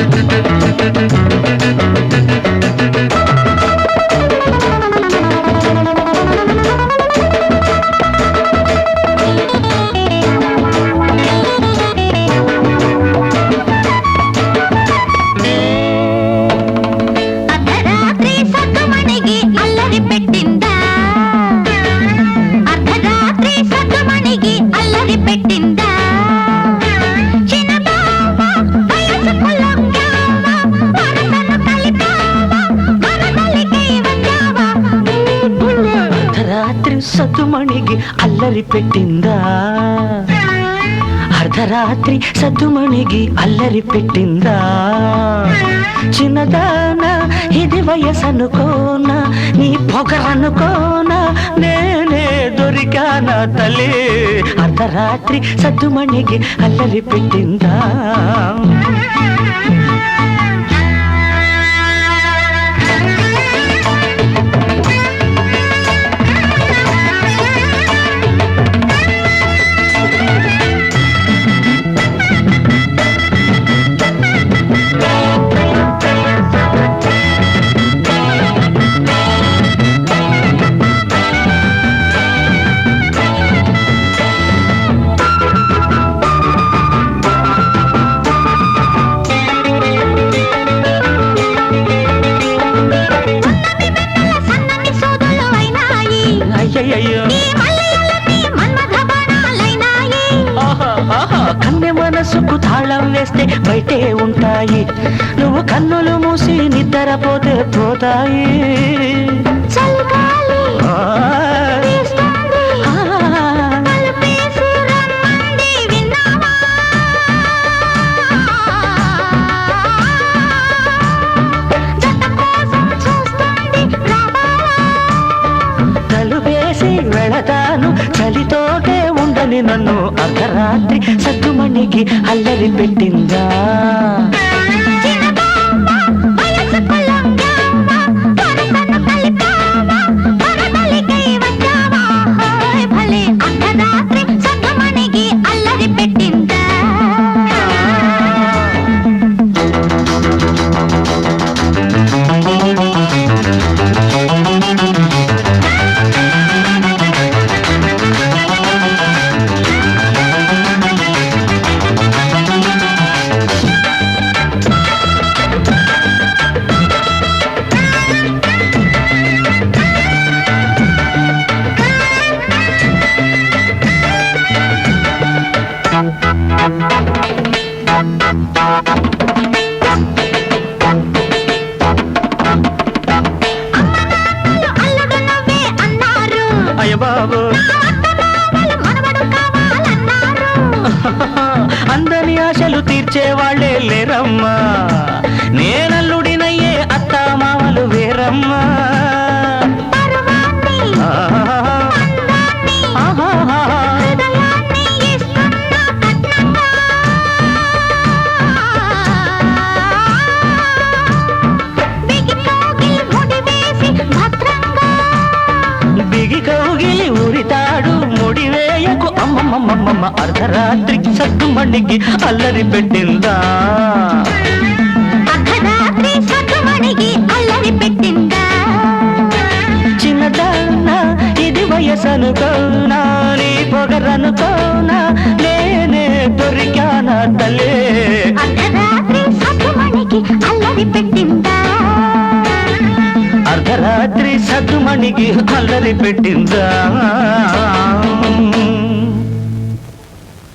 అర్ధరాత్రి అర్ధరాత్రి అల్లరి పెట్టిందా? అర్ధరాత్రి సద్దుమణిగి అల్లరి పెట్టిందా? చిన్నదానా ఇది వయసనుకోనా నీ పొగరనుకోనా నేనే దొరికానా తల్లి? అర్ధరాత్రి సద్దుమణిగి అల్లరి పెట్టిందా? మనసుకు తాళం వేస్తే బయటే ఉంటాయి. నువ్వు కన్నులు మూసి నిద్రపోతే పోతాయి? తలుపేసి వెళతాను చలితోటే. ఉండని నన్ను అర్ధరాత్రి సత్తుమణికి అల్లరి పెట్టిందా? బాబు అందని ఆశలు తీర్చే వాళ్ళే లేరమ్మా. అమ్మమ్మమ్మమ్మ అర్ధరాత్రి సద్దుమణికి అల్లరి పెట్టిందా? చిన్నదానా ఇది వయసనుకోనా నీ పొగరనుకోనా నేనే దొరికానా పెట్టిందా? అర్ధరాత్రి సద్దుమణికి అల్లరి పెట్టిందా?